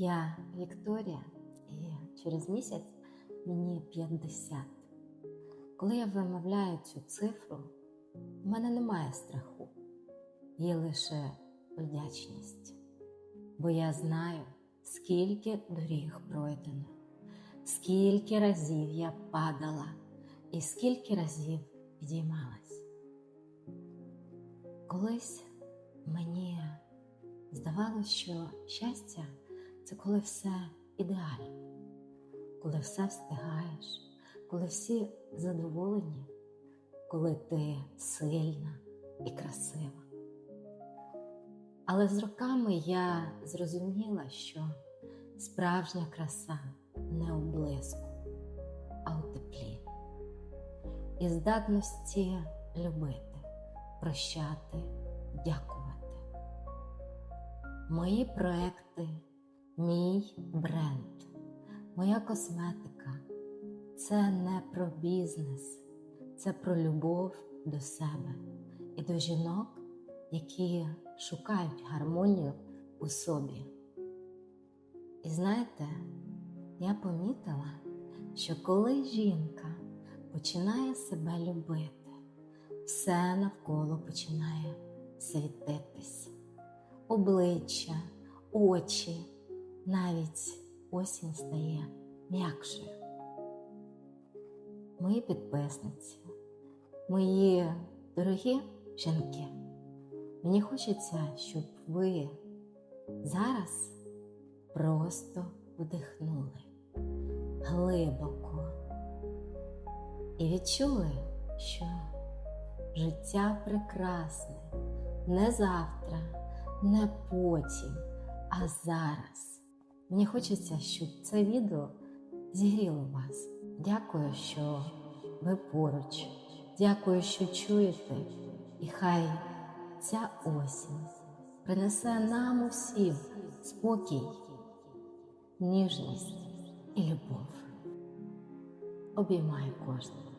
Я Вікторія, і через місяць мені 50. Коли я вимовляю цю цифру, в мене немає страху, є лише вдячність. Бо я знаю, скільки доріг пройдено, скільки разів я падала і скільки разів підіймалась. Колись мені здавалося, що щастя це коли все ідеально, коли все встигаєш, коли всі задоволені, коли ти сильна і красива. Але з роками я зрозуміла, що справжня краса не у блиску, а у теплі і здатності любити, прощати, дякувати. Мої проекти, мій бренд, моя косметика. Це не про бізнес, це про любов до себе і до жінок, які шукають гармонію у собі. І знаєте, я помітила, що коли жінка починає себе любити, все навколо починає світитись, обличчя, очі, навіть осінь стає м'якшою. Мої підписниці, мої дорогі жінки, мені хочеться, щоб ви зараз просто вдихнули глибоко і відчули, що життя прекрасне не завтра, не потім, а зараз. Мені хочеться, щоб це відео зігріло вас. Дякую, що ви поруч. Дякую, що чуєте, і хай ця осінь принесе нам усім спокій, ніжність і любов. Обіймаю кожного.